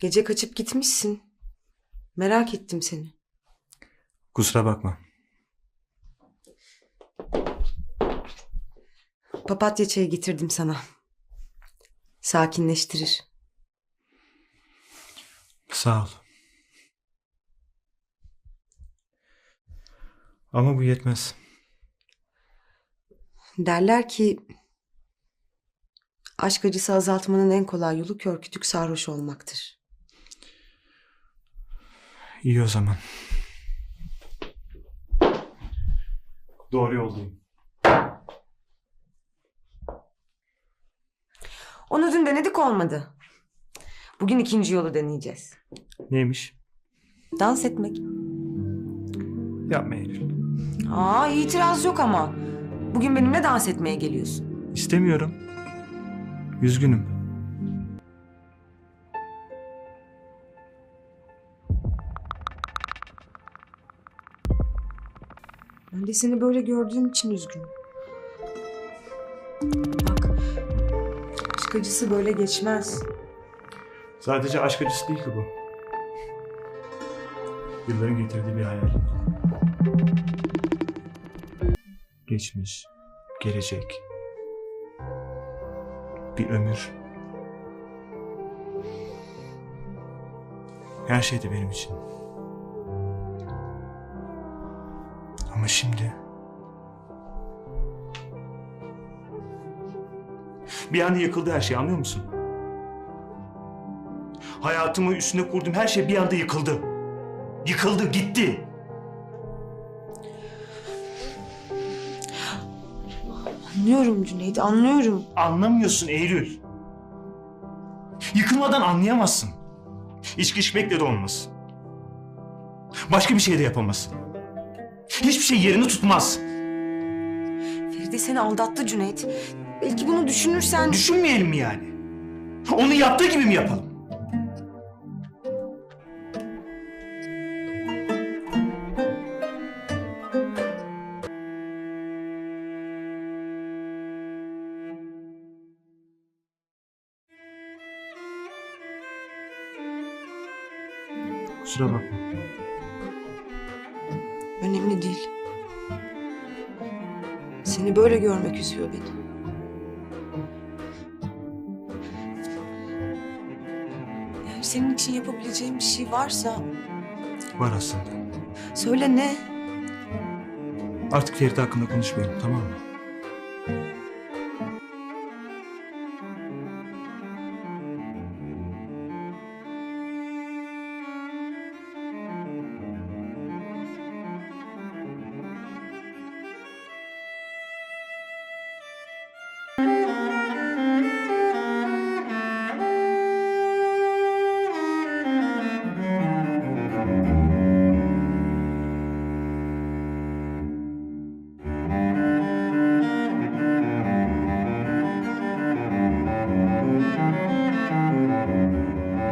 Gece kaçıp gitmişsin. Merak ettim seni. Kusura bakma. Papatya çayı getirdim sana. Sakinleştirir. Sağ ol. Ama bu yetmez. Derler ki aşk acısı azaltmanın en kolay yolu kör kütük sarhoş olmaktır. İyi o zaman. Doğru yoldayım. Onu dün denedik olmadı. Bugün ikinci yolu deneyeceğiz. Neymiş? Dans etmek. Yapma Eylül. Aa itiraz yok ama. Bugün benimle dans etmeye geliyorsun. İstemiyorum. Üzgünüm. Ben de seni böyle gördüğüm için üzgünüm. Bak. Aşk acısı böyle geçmez. Sadece aşk acısı değil ki bu. Yılların getirdiği bir hayal. Geçmiş, gelecek. Bir ömür. Her şeydi benim için. Ama şimdi... Bir anda yıkıldı her şey anlıyor musun? Hayatımı üstüne kurdum her şey bir anda yıkıldı. Yıkıldı, gitti. Anlıyorum Cüneyt, anlıyorum. Anlamıyorsun Eylül. Yıkılmadan anlayamazsın. İçki içmekle de olmaz. Başka bir şey de yapamazsın. Hiçbir şey yerini tutmaz. Feride seni aldattı Cüneyt. Belki bunu düşünürsen... Düşünmeyelim mi yani? Onu yaptığı gibi mi yapalım? Kusura bakma. Önemli değil. Seni böyle görmek üzüyor beni. Eğer senin için yapabileceğim bir şey varsa Var aslında. söyle ne? Artık Feride hakkında konuşmayalım tamam mı?